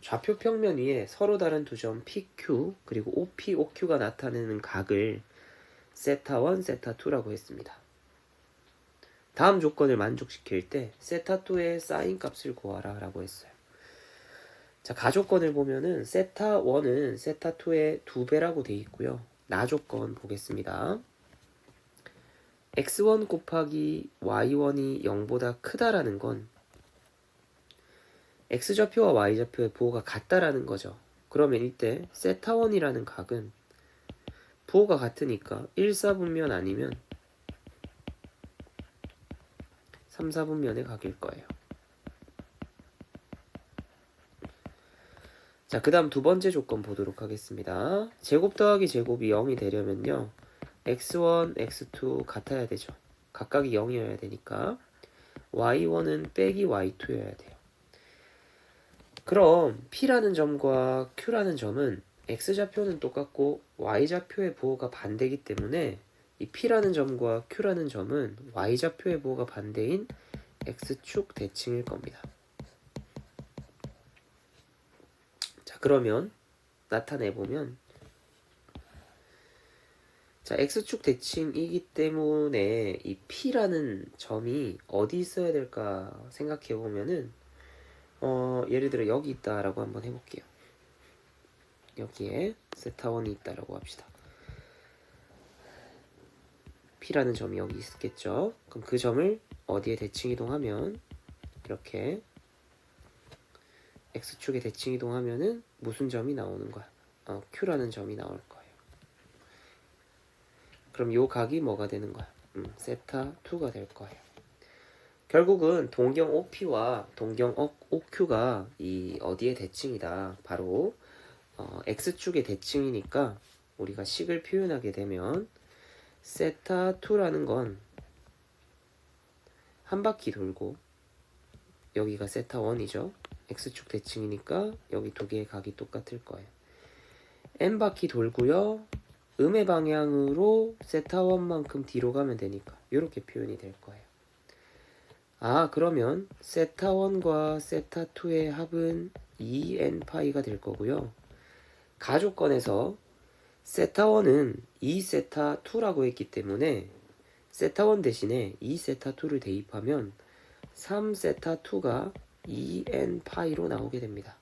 좌표 평면 위에 서로 다른 두 점 PQ 그리고 OP, OQ가 나타내는 각을 세타1, 세타2라고 했습니다. 다음 조건을 만족시킬 때 세타2의 사인 값을 구하라 라고 했어요. 자, 가조건을 보면은 세타1은 세타2의 두 배라고 돼 있고요. 나 조건 보겠습니다. x1 곱하기 y1이 0보다 크다라는 건 x좌표와 y좌표의 부호가 같다라는 거죠. 그러면 이때 세타1이라는 각은 부호가 같으니까 1, 4분면 아니면 3, 4분면의 각일 거예요. 자, 그 다음 두 번째 조건 보도록 하겠습니다. 제곱 더하기 제곱이 0이 되려면요. x1, x2 같아야 되죠. 각각이 0이어야 되니까 y1은 빼기 y2여야 돼요. 그럼 P라는 점과 Q라는 점은 X좌표는 똑같고 Y좌표의 부호가 반대이기 때문에 이 P라는 점과 Q라는 점은 Y좌표의 부호가 반대인 X축 대칭일 겁니다. 자, 그러면 나타내 보면 자, X축 대칭이기 때문에 이 P라는 점이 어디 있어야 될까 생각해 보면은 어, 예를 들어 여기 있다라고 한번 해볼게요. 여기에 세타원이 있다라고 합시다. P라는 점이 여기 있겠죠. 그럼 그 점을 어디에 대칭 이동하면 이렇게 X축에 대칭 이동하면은 무슨 점이 나오는 거야? 어, Q라는 점이 나올 거예요. 그럼 요 각이 뭐가 되는 거야? 음, 세타 2가 될 거예요. 결국은 동경 OP와 동경 OQ가 이 어디에 대칭이다. 바로 어, x축의 대칭이니까 우리가 식을 표현하게 되면 세타 2라는 건 한 바퀴 돌고 여기가 세타 1이죠. x축 대칭이니까 여기 두 개의 각이 똑같을 거예요. n 바퀴 돌고요. 음의 방향으로 세타 1만큼 뒤로 가면 되니까 이렇게 표현이 될 거예요. 아, 그러면 세타 1과 세타 2의 합은 2n 파이가 될 거고요. 가조건에서 세타 1은 2세타 2라고 했기 때문에 세타 1 대신에 2세타 2를 대입하면 3세타 2가 2n 파이로 나오게 됩니다.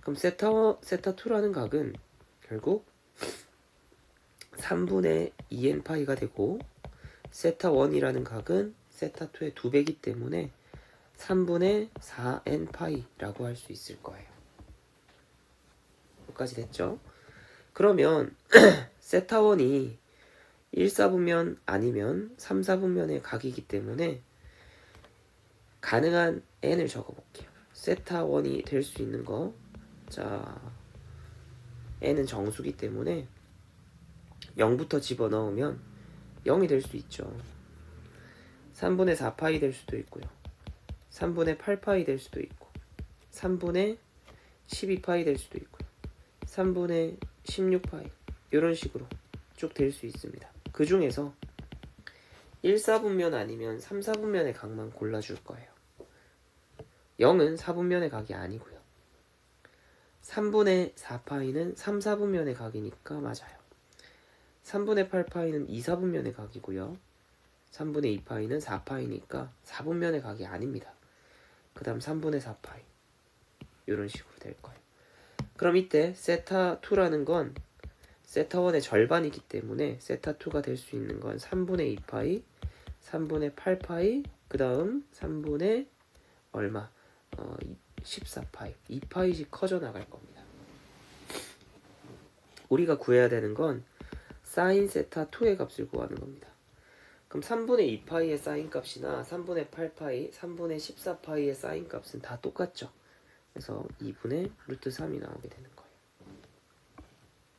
그럼 세타 1, 세타 2라는 각은 결국 3분의 2n 파이가 되고 세타 1이라는 각은 세타 2의 2배기 때문에 3분의 4n 파이라고 할 수 있을 거예요. 여기까지 됐죠? 그러면 세타 1이 1, 4분면 아니면 3, 4분면의 각이기 때문에 가능한 n을 적어볼게요. 세타 1이 될 수 있는 거. 자, n은 정수기 때문에 0부터 집어넣으면 0이 될 수 있죠. 3분의 4파이 될 수도 있고요. 3분의 8파이 될 수도 있고 3분의 12파이 될 수도 있고요. 3분의 16파이 이런 식으로 쭉 될 수 있습니다. 그 중에서 1, 4분면 아니면 3, 4분면의 각만 골라줄 거예요. 0은 4분면의 각이 아니고요. 3분의 4파이는 3, 4분면의 각이니까 맞아요. 3분의 8파이는 2, 4분면의 각이고요. 3분의 2파이는 4파이니까 4분면의 각이 아닙니다. 그 다음 3분의 4파이 이런 식으로 될 거예요. 그럼 이때 세타 2라는 건 세타 1의 절반이기 때문에 세타 2가 될 수 있는 건 3분의 2파이, 3분의 8파이, 그 다음 3분의 얼마? 어, 14파이. 2파이씩 커져 나갈 겁니다. 우리가 구해야 되는 건 사인 세타 2의 값을 구하는 겁니다. 그럼 3분의 2파이의 사인 값이나 3분의 8파이, 3분의 14파이의 사인 값은 다 똑같죠. 그래서 2분의 루트 3이 나오게 되는 거예요.